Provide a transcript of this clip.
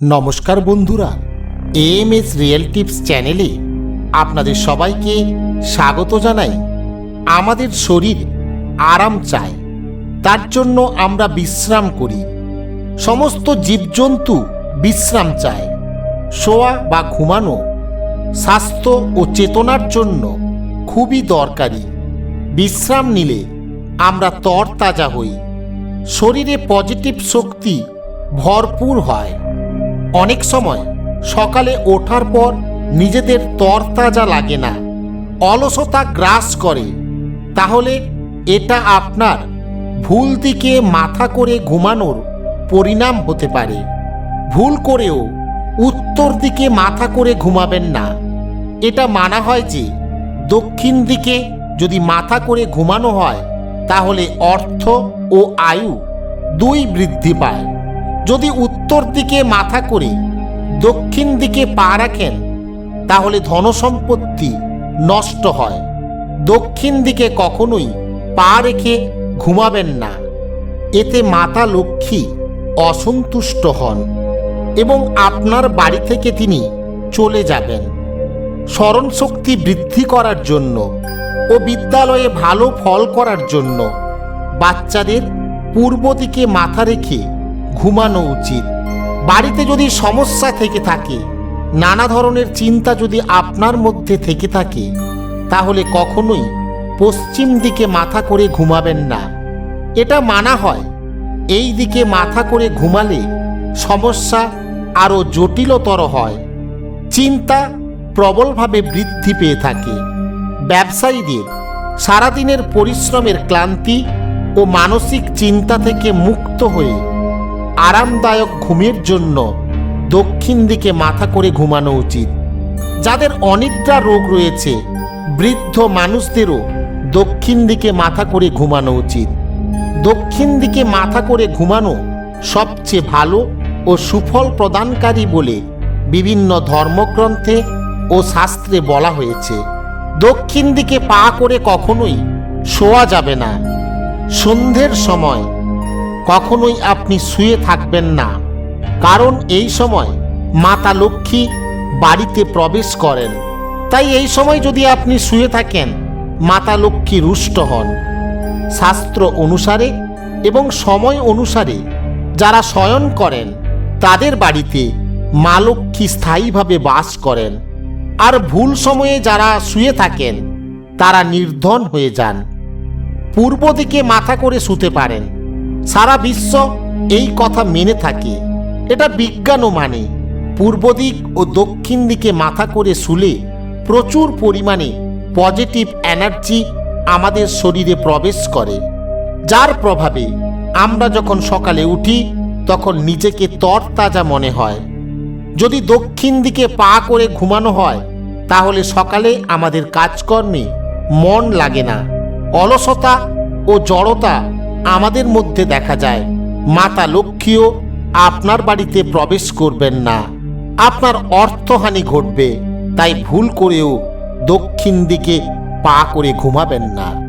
নমস্কার বন্ধুরা M S real tips চ্যানেলে আপনাদের সবাইকে স্বাগত জানাই। আমাদের শরীর আরাম চায়, তার জন্য আমরা বিশ্রাম করি। সমস্ত জীবজন্তু বিশ্রাম চায়, শোয়া বা ঘুমানো স্বাস্থ্য ও চেতনার জন্য খুবই দরকারি। বিশ্রাম নিলে আমরা তরতাজা হই, শরীরে পজিটিভ শক্তি ভরপুর হয়। অনেক সময় সকালে ওঠার পর নিজেদের তরতাজা লাগে না। অলসতা গ্রাস করে। তাহলে এটা আপনার ভুল দিকে মাথা করে ঘুমানোর পরিণাম হতে পারে। ভুল করেও উত্তর দিকে মাথা করে ঘুমাবেন না। এটা মানা হয় যে দক্ষিণ দিকে যদি মাথা করে ঘুমানো হয়, তাহলে অর্থ ও আয়ু দুই বৃদ্ধি পায়। যদি উত্তর দিকে মাথা করে দক্ষিণ দিকে পা রাখেন, তাহলে ধনসম্পত্তি নষ্ট হয়। দক্ষিণ দিকে কখনোই পা রেখে ঘুমাবেন না। এতে মাতা লক্ষ্মী অসন্তুষ্ট হন এবং আপনার বাড়ি থেকে তিনি চলে যাবেন। স্মরণশক্তি বৃদ্ধি করার জন্য ও বিদ্যালয়ে ভালো ফল করার জন্য বাচ্চাদের পূর্ব দিকে মাথা রেখে ঘুমানো উচিত। বাড়িতে যদি সমস্যা থেকে থাকে, নানা ধরনের চিন্তা যদি আপনার মধ্যে থেকে থাকে, তাহলে কখনোই পশ্চিম দিকে মাথা করে ঘুমাবেন না। এটা মানা হয়, এই দিকে মাথা করে ঘুমালে সমস্যা আরও জটিলতর হয়। চিন্তা প্রবলভাবে বৃদ্ধি পেয়ে থাকে। ব্যবসায়ীদের সারাদিনের পরিশ্রমের ক্লান্তি ও মানসিক চিন্তা থেকে মুক্ত হয়ে আরামদায়ক ঘুমের জন্য দক্ষিণ দিকে মাথা করে ঘুমানো উচিত। যাদের অনিদ্রা রোগ রয়েছে, বৃদ্ধ মানুষদেরও দক্ষিণ দিকে মাথা করে ঘুমানো উচিত। দক্ষিণ দিকে মাথা করে ঘুমানো সবচেয়ে ভালো ও সুফল প্রদানকারী বলে বিভিন্ন ধর্মগ্রন্থে ও শাস্ত্রে বলা হয়েছে। দক্ষিণ দিকে পা করে কখনোই শোয়া যাবে না। সন্ধ্যের সময় কখনোই আপনি শুয়ে থাকবেন না। কারণ এই সময় মাতা লক্ষ্মী বাড়িতে প্রবেশ করেন। তাই এই সময় যদি আপনি শুয়ে থাকেন, মাতা লক্ষ্মী রুষ্ট হন। শাস্ত্র অনুসারে এবং সময় অনুসারে যারা শয়ন করেন, তাদের বাড়িতে মা লক্ষ্মী স্থায়ীভাবে বাস করেন। আর ভুল সময়ে যারা শুয়ে থাকেন, তারা নির্ধন হয়ে যান। পূর্ব দিকে মাথা করে শুতে পারেন। সারা বিশ্ব এই কথা মেনে থাকে। এটা বিজ্ঞানও মানে। পূর্ব দিক ও দক্ষিণ দিকে মাথা করে শুলে প্রচুর পরিমাণে পজিটিভ এনার্জি আমাদের শরীরে প্রবেশ করে। যার প্রভাবে আমরা যখন সকালে উঠি, তখন নিজেকে তরতাজা মনে হয়। যদি দক্ষিণ দিকে পা করে ঘুমানো হয়, তাহলে সকালে আমাদের কাজকর্মে মন লাগে না। অলসতা ও জড়তা আমাদের মধ্যে দেখা যায়, মাতা লক্ষ্মীও আপনার বাড়িতে প্রবেশ করবেন না। আপনার অর্থহানি ঘটবে, তাই ভুল করেও দক্ষিণ দিকে পা করে ঘুমাবেন না।